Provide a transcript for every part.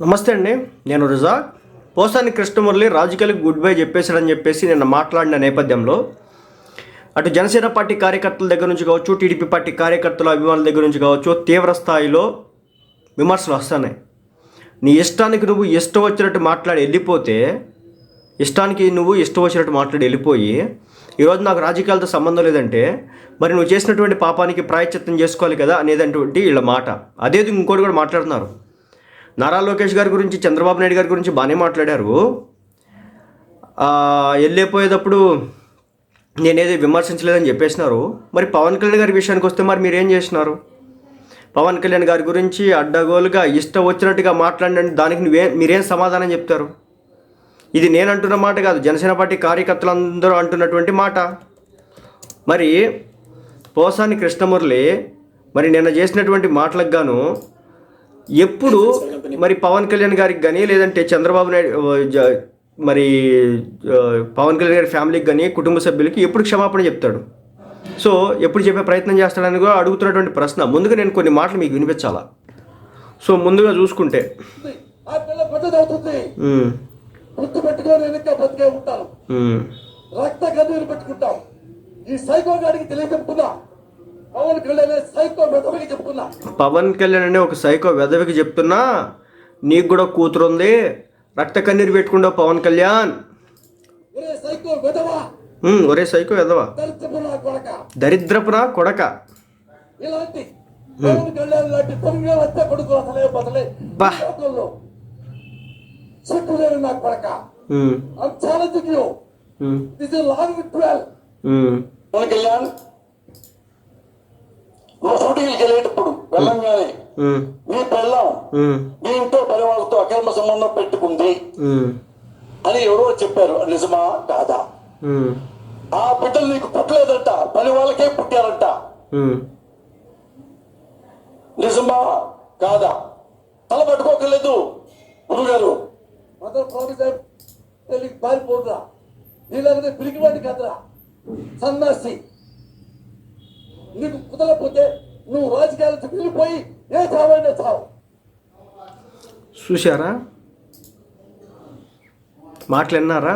నమస్తే అండి నేను రుజాక్ పోసాని కృష్ణమురళి రాజకీయాలకు గుడ్ బై చెప్పేశాడని చెప్పేసి నిన్న మాట్లాడిన నేపథ్యంలో అటు జనసేన పార్టీ కార్యకర్తల దగ్గర నుంచి కావచ్చు టీడీపీ పార్టీ కార్యకర్తల అభిమానుల దగ్గర నుంచి కావచ్చు తీవ్ర స్థాయిలో విమర్శలు వస్తున్నాయి. నీ ఇష్టానికి నువ్వు ఇష్టం వచ్చినట్టు మాట్లాడి వెళ్ళిపోతే ఇష్టానికి నువ్వు ఇష్టం వచ్చినట్టు మాట్లాడి వెళ్ళిపోయి ఈరోజు నాకు రాజకీయాలతో సంబంధం లేదంటే మరి నువ్వు చేసినటువంటి పాపానికి ప్రాయశ్చిత్తం చేసుకోవాలి కదా అనేటువంటి వీళ్ళ మాట. అదేది ఇంకోటి కూడా మాట్లాడుతున్నారు. నారా లోకేష్ గారి గురించి చంద్రబాబు నాయుడు గారి గురించి బాగానే మాట్లాడారు. వెళ్ళిపోయేటప్పుడు నేనేది విమర్శించలేదని చెప్పేసినారు. మరి పవన్ కళ్యాణ్ గారి విషయానికి వస్తే మరి మీరేం చేసినారు? పవన్ కళ్యాణ్ గారి గురించి అడ్డగోలుగా ఇష్టం వచ్చినట్టుగా మాట్లాడండి దానికి నువ్వే మీరేం సమాధానం చెప్తారు? ఇది నేను అంటున్న మాట కాదు జనసేన పార్టీ కార్యకర్తలందరూ అంటున్నటువంటి మాట. మరి పోసాని కృష్ణమురళి మరి నిన్న చేసినటువంటి మాటలకు గాను ఎప్పుడు మరి పవన్ కళ్యాణ్ గారికి కానీ లేదంటే చంద్రబాబు నాయుడు మరి పవన్ కళ్యాణ్ గారి ఫ్యామిలీకి కానీ కుటుంబ సభ్యులకి ఎప్పుడు క్షమాపణ చెప్తాడు? సో ఎప్పుడు చెప్పే ప్రయత్నం చేస్తాడని కూడా అడుగుతున్నటువంటి ప్రశ్న. ముందుగా నేను కొన్ని మాటలు మీకు వినిపించాలా? సో ముందుగా చూసుకుంటే. రక్త కన్నీరు పెట్టుకుంటాం. ఈ సైకో గాడికి తెలియజెప్పుకున్నా పవన్ కళ్యాణ్ సైకో మెదవికి చెప్పుకున్నా. పవన్ కళ్యాణ్ అనే ఒక సైకో వెదవికి చెప్తున్నా నీకు కూడా కూతురు ఉంది రక్త కన్నీరు పెట్టుకుంటావు పవన్ కళ్యాణ్. ఒరే సైకో వెదవా సైకో దళితపు నా కొడక. పవన్ కళ్యాణ్ నువ్వు షూటింగ్కి వెళ్ళేటప్పుడు వెళ్ళంగానే నీ పెళ్ళం మీ ఇంట్లో పని వాళ్ళతో అక్రమ సంబంధం పెట్టుకుంది అని ఎవరో చెప్పారు. నిజమా? కాదా? ఆ బిడ్డలు నీకు పుట్టలేదంట. పని వాళ్ళకే పుట్టారంట. నిజమా? కాదా? తల పట్టుకోకలేదు గురుగారు మదర్ ప్రామిస్ పారిపోదురా నీలాగనే పిరిగివాడి కదరా. సన్నాసి. నీకు కుదరకపోతే నువ్వు రాజకీయాలకు వెళ్ళిపోయి ఏ చావైనా చావు. చూశారా? మాటలు విన్నారా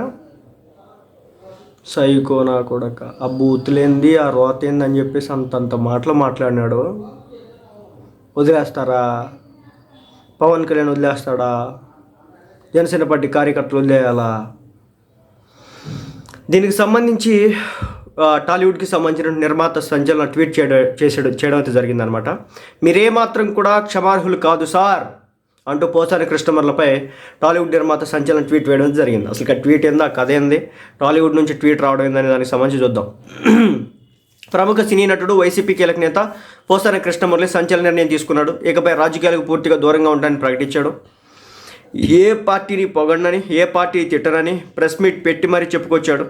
సైకో నా కొడక. ఆ బూతులేంది ఆ రోత ఏంది అని చెప్పేసి అంతంత మాటలు మాట్లాడినాడు. వదిలేస్తారా? పవన్ కళ్యాణ్ వదిలేస్తాడా? జనసేన పార్టీ కార్యకర్తలు వదిలేయాలా? దీనికి సంబంధించి టాలీవుడ్కి సంబంధించిన నిర్మాత సంచలన ట్వీట్ చేయడం చేసాడు చేయడం అయితే జరిగిందనమాట మీరేమాత్రం కూడా క్షమార్హులు కాదు సార్! అంటూ పోసారి కృష్ణమర్లపై టాలీవుడ్ నిర్మాత సంచలన ట్వీట్ వేయడం జరిగింది. అసలు ట్వీట్ ఏందా? కథ ఏంది? టాలీవుడ్ నుంచి ట్వీట్ రావడం ఏందని దానికి సంబంధించి చూద్దాం. ప్రముఖ సినీ నటుడు వైసీపీ కీలక నేత పోసాని కృష్ణమురళి సంచలన నిర్ణయం తీసుకున్నాడు. ఇకపై రాజకీయాలకు పూర్తిగా దూరంగా ఉంటానని ప్రకటించాడు. ఏ పార్టీని పొగడనని ఏ పార్టీ తిట్టనని ప్రెస్ మీట్ పెట్టి మరీ చెప్పుకొచ్చాడు.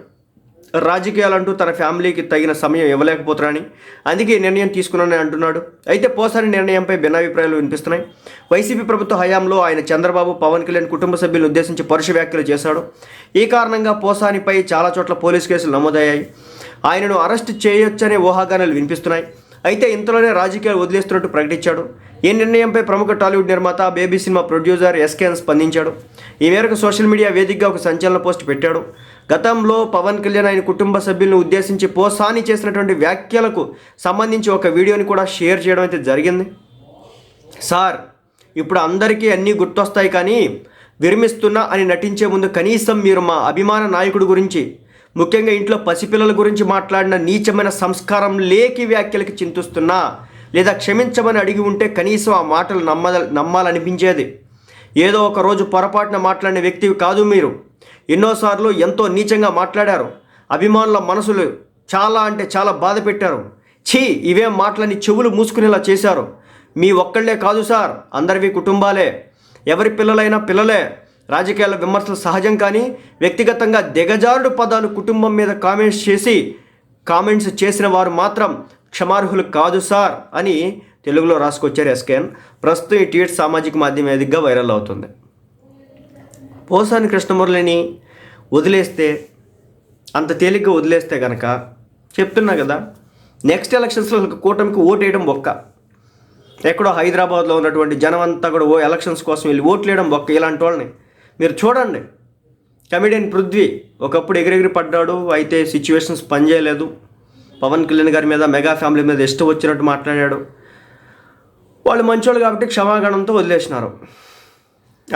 రాజకీయాలంటూ తన ఫ్యామిలీకి తగిన సమయం ఇవ్వలేకపోతున్నారని అందుకే ఈ నిర్ణయం తీసుకున్నానని అంటున్నాడు. అయితే పోసాని నిర్ణయంపై భిన్నాభిప్రాయాలు వినిపిస్తున్నాయి. వైసీపీ ప్రభుత్వ హయాంలో ఆయన చంద్రబాబు పవన్ కళ్యాణ్ కుటుంబ సభ్యులను ఉద్దేశించి పరుష వ్యాఖ్యలు చేశాడు. ఈ కారణంగా పోసానిపై చాలా చోట్ల పోలీస్ కేసులు నమోదయ్యాయి. ఆయనను అరెస్ట్ చేయొచ్చనే ఊహాగానాలు వినిపిస్తున్నాయి. అయితే ఇంతలోనే రాజకీయాలు వదిలేస్తున్నట్టు ప్రకటించాడు. ఈ నిర్ణయంపై ప్రముఖ టాలీవుడ్ నిర్మాత బేబీ సినిమా ప్రొడ్యూసర్ ఎస్కేఎన్ స్పందించాడు. ఈ మేరకు సోషల్ మీడియా వేదికగా ఒక సంచలన పోస్ట్ పెట్టాడు. గతంలో పవన్ కళ్యాణ్ ఆయన కుటుంబ సభ్యులను ఉద్దేశించి పోసాని చేసినటువంటి వ్యాఖ్యలకు సంబంధించి ఒక వీడియోని కూడా షేర్ చేయడం అయితే జరిగింది. సార్ ఇప్పుడు అందరికీ అన్నీ గుర్తొస్తాయి కానీ విరమిస్తున్నా అని నటించే ముందు కనీసం మీరు మా అభిమాన నాయకుడి గురించి ముఖ్యంగా ఇంట్లో పసిపిల్లల గురించి మాట్లాడిన నీచమైన సంస్కారం లేకి వ్యాఖ్యలకి చింతిస్తున్నా లేదా క్షమించమని అడిగి ఉంటే కనీసం ఆ మాటలు నమ్మ నమ్మాలనిపించేది. ఏదో ఒక రోజు పొరపాటున మాట్లాడిన వ్యక్తివి కాదు మీరు. ఎన్నోసార్లు ఎంతో నీచంగా మాట్లాడారు. అభిమానుల మనసులు చాలా అంటే చాలా బాధ పెట్టారు. ఛీ ఇవేం మాటలని చెవులు మూసుకునేలా చేశారు. మీ ఒక్కళ్ళే కాదు సార్ అందరివి కుటుంబాలే. ఎవరి పిల్లలైనా పిల్లలే. రాజకీయాల విమర్శలు సహజం కానీ వ్యక్తిగతంగా దిగజారుడు పదాలు కుటుంబం మీద కామెంట్స్ చేసి కామెంట్స్ చేసిన వారు మాత్రం క్షమార్హులు కాదు సార్ అని తెలుగులో రాసుకొచ్చారు ఎస్కేఎన్ ప్రస్తుతం ఈ ట్వీట్ సామాజిక మాధ్యమ వేదికగా వైరల్ అవుతుంది. పోసాని కృష్ణమురళిని వదిలేస్తే అంత తేలిగ్గా వదిలేస్తే కనుక చెప్తున్నా కదా నెక్స్ట్ ఎలక్షన్స్లో కూటమికి ఓటు వేయడం ఒక్క. ఎక్కడో హైదరాబాద్లో ఉన్నటువంటి జనం అంతా కూడా ఓ ఎలక్షన్స్ కోసం వెళ్ళి ఓట్లు వేయడం ఒక్క ఇలాంటి వాళ్ళని. మీరు చూడండి. కమెడియన్ పృథ్వీ ఒకప్పుడు ఎగిరెగిరి పడ్డాడు అయితే సిచ్యువేషన్స్ పనిచేయలేదు. పవన్ కళ్యాణ్ గారి మీద మెగా ఫ్యామిలీ మీద ఇష్టం వచ్చినట్టు మాట్లాడాడు. వాళ్ళు మంచోళ్ళు కాబట్టి క్షమాగణంతో వదిలేసినారు.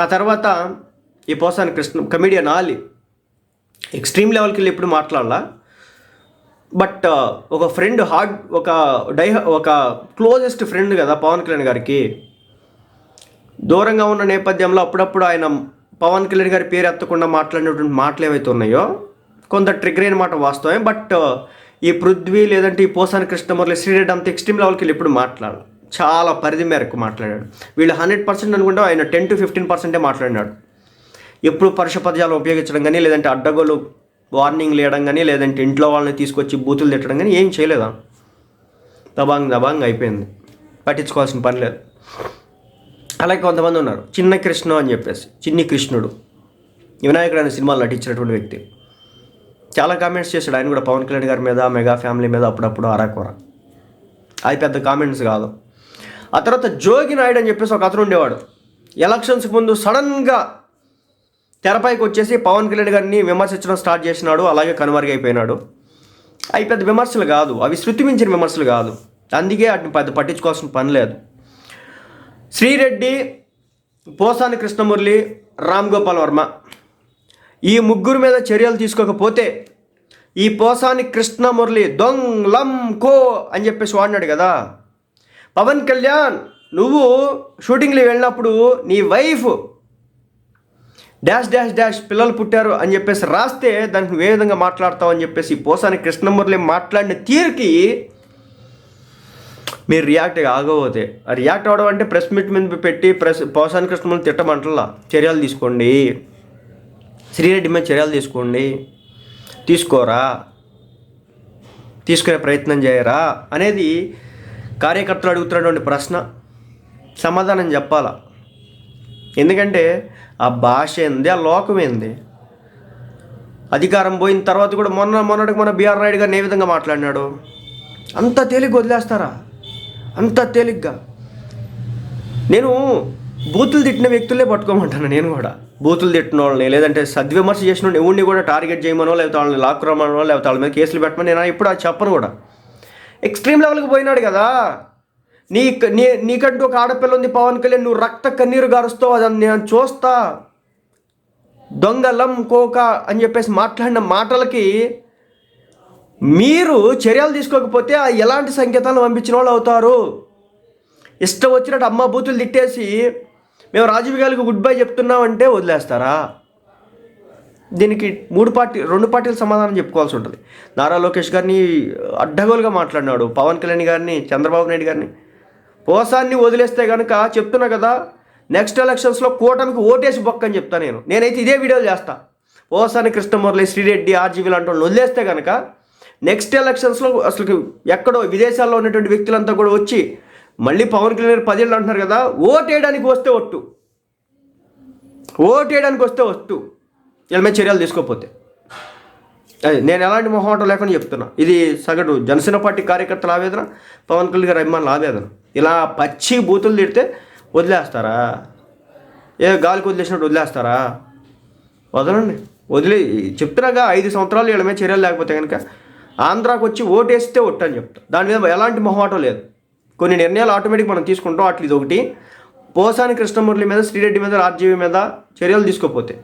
ఆ తర్వాత ఈ పోసాని కృష్ణ కమెడియన్ ఆలి ఎక్స్ట్రీమ్ లెవెల్కి వెళ్ళి ఎప్పుడు మాట్లాడాల. బట్ ఒక ఫ్రెండ్ హార్డ్ ఒక డై ఒక క్లోజెస్ట్ ఫ్రెండ్ కదా పవన్ కళ్యాణ్ గారికి. దూరంగా ఉన్న నేపథ్యంలో అప్పుడప్పుడు ఆయన పవన్ కళ్యాణ్ గారి పేరు ఎత్తకుండా మాట్లాడినటువంటి మాటలు ఏవైతే ఉన్నాయో కొంత ట్రిగర్ అయిన మాట వాస్తవమే బట్ ఈ పృథ్వీ లేదంటే ఈ పోసాని కృష్ణమురళి శ్రీరెడ్డి అంత ఎక్స్ట్రీమ్ లెవెల్కి వెళ్ళి ఇప్పుడు మాట్లాడాలి చాలా పరిధి మేరకు మాట్లాడాడు. వీళ్ళు హండ్రెడ్ పర్సెంట్ అనుకుంటే ఆయన టెన్ టు ఫిఫ్టీన్ పర్సెంటే మాట్లాడినాడు. ఎప్పుడు పరుష పదజాలు ఉపయోగించడం కానీ లేదంటే అడ్డగోలు వార్నింగ్ లేయడం కానీ లేదంటే ఇంట్లో వాళ్ళని తీసుకొచ్చి బూతులు తిట్టడం కానీ ఏం చేయలేదా? దబాంగ్ దబాంగ్ అయిపోయింది. పట్టించుకోవాల్సిన పని లేదు. అలాగే కొంతమంది ఉన్నారు. చిన్న కృష్ణ అని చెప్పేసి చిన్ని కృష్ణుడు. వినాయకుడు అనే సినిమాలు నటించినటువంటి వ్యక్తి. చాలా కామెంట్స్ చేశాడు. ఆయన కూడా పవన్ కళ్యాణ్ గారి మీద మెగా ఫ్యామిలీ మీద అప్పుడప్పుడు అరాకొర అది పెద్ద కామెంట్స్ కాదు. ఆ తర్వాత జోగి నాయుడు అని చెప్పేసి ఒక అతను ఉండేవాడు. ఎలక్షన్స్కి ముందు సడన్గా తెరపైకి వచ్చేసి పవన్ కళ్యాణ్ గారిని విమర్శించడం స్టార్ట్ చేసినాడు. అలాగే కనుమరుగైపోయినాడు అవి పెద్ద విమర్శలు కాదు. అవి శృతి మించిన విమర్శలు కాదు. అందుకే వాటిని పెద్ద పట్టించుకోవాల్సిన పని లేదు. శ్రీరెడ్డి పోసాని కృష్ణమురళి రామ్ గోపాల్ వర్మ. ఈ ముగ్గురు మీద చర్యలు తీసుకోకపోతే ఈ పోసాని కృష్ణమురళి దొంగ్ లం కో అని చెప్పేసి వాడినాడు కదా. పవన్ కళ్యాణ్ నువ్వు షూటింగ్లో వెళ్ళినప్పుడు నీ వైఫ్ డాష్ డాష్ డాష్ పిల్లలు పుట్టారు అని చెప్పేసి రాస్తే దానికి ఏ విధంగా మాట్లాడతావు అని చెప్పేసి పోసాని కృష్ణమురళి మాట్లాడిన తీరుకి మీరు రియాక్ట్ కాకపోతే ఆ రియాక్ట్ అవ్వడం అంటే ప్రెస్ మీట్ మీద పెట్టి ప్రెస్ పోసాని కృష్ణమురళి తిట్టమంటలా. చర్యలు తీసుకోండి. శ్రీరెడ్డి మీద చర్యలు తీసుకోండి. తీసుకోరా? తీసుకునే ప్రయత్నం చేయరా? అనేది కార్యకర్తలు అడుగుతున్నటువంటి ప్రశ్న. సమాధానం చెప్పాలా? ఎందుకంటే ఆ భాష ఏంది? ఆ లోకం ఏంది? అధికారం పోయిన తర్వాత కూడా మొన్న మొన్నటికి మన బీఆర్ నాయుడు గారిని ఏ విధంగా మాట్లాడినాడు? అంత తేలిగ్గా వదిలేస్తారా? అంత తేలిగ్గా. నేను బూతులు తిట్టిన వ్యక్తులే పట్టుకోమంటాను నేను కూడా. బూతులు తిట్టిన వాళ్ళని లేదంటే సద్విమర్శ చేసిన ఎవరిని కూడా టార్గెట్ చేయమనో లేకపోతే వాళ్ళని లాక్కురమనో లేకపోతే వాళ్ళ మీద కేసులు పెట్టమని నేను ఇప్పుడు అది చెప్పను కూడా. ఎక్స్ట్రీమ్ లెవెల్కి పోయినాడు కదా. నీ నీ నీకంటూ ఒక ఆడపిల్ల ఉంది పవన్ కళ్యాణ్ నువ్వు రక్త కన్నీరు గారుస్తావు అదని నేను చూస్తా. దొంగలం కోక అని చెప్పేసి మాట్లాడిన మాటలకి మీరు చర్యలు తీసుకోకపోతే ఆ ఎలాంటి సంకేతాలను పంపించిన వాళ్ళు అవుతారు? ఇష్టం వచ్చినట్టు అమ్మ బూతులు తిట్టేసి మేము రాజీవ్ గారికి గుడ్ బై చెప్తున్నామంటే వదిలేస్తారా? దీనికి మూడు పార్టీ రెండు పార్టీలు సమాధానం చెప్పుకోవాల్సి ఉంటుంది. నారా లోకేష్ గారిని అడ్డగోలుగా మాట్లాడినాడు పవన్ కళ్యాణ్ గారిని చంద్రబాబు నాయుడు గారిని. పోసాన్ని వదిలేస్తే కనుక చెప్తున్నా కదా నెక్స్ట్ ఎలక్షన్స్లో కూటమికి ఓటేసి బొక్క అని చెప్తా నేను. నేనైతే ఇదే వీడియోలు చేస్తా. పోసాని కృష్ణమురళి శ్రీరెడ్డి ఆర్జీవి లాంటి వాళ్ళు వదిలేస్తే కనుక నెక్స్ట్ ఎలక్షన్స్లో అసలు ఎక్కడో విదేశాల్లో ఉన్నటువంటి వ్యక్తులంతా కూడా వచ్చి మళ్ళీ పవన్ కళ్యాణ్ పదేళ్ళు అంటున్నారు కదా ఓటేయడానికి వస్తే ఒట్టు. ఓటేయడానికి వస్తే ఒట్టు. వీళ్ళ మీద చర్యలు తీసుకోకపోతే. అది నేను ఎలాంటి మొహమాటం లేకుండా చెప్తున్నా. ఇది సగటు జనసేన పార్టీ కార్యకర్తల ఆవేదన పవన్ కళ్యాణ్ గారి అభిమానుల ఆవేదన. ఇలా పచ్చి బూతులు తిడితే వదిలేస్తారా? ఏ గాలికి వదిలేసినట్టు వదిలేస్తారా? వదలండి. వదిలే చెప్తున్నాగా ఐదు సంవత్సరాలు వీళ్ళ మీద చర్యలు లేకపోతే కనుక ఆంధ్రాకి వచ్చి ఓటేస్తే ఒట్టు అని చెప్తా. దాని మీద ఎలాంటి మొహమాటం లేదు. కొన్ని నిర్ణయాలు ఆటోమేటిక్ మనం తీసుకుంటాం. అట్లా ఇది ఒకటి. పోసాని కృష్ణమురళి మీద శ్రీరెడ్డి మీద ఆర్జీవీ మీద చర్యలు తీసుకోకపోతే.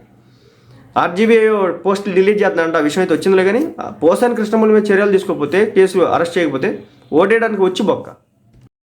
ఆర్జీబీ పోస్టులు డిలీట్ చేస్తున్నారంట ఆ విషయం అయితే వచ్చిందిలే కానీ ఆ పోసాని కృష్ణమురళి మీద చర్యలు తీసుకోకపోతే కేసు అరెస్ట్ చేయకపోతే ఓటేయడానికి వచ్చి బొక్క.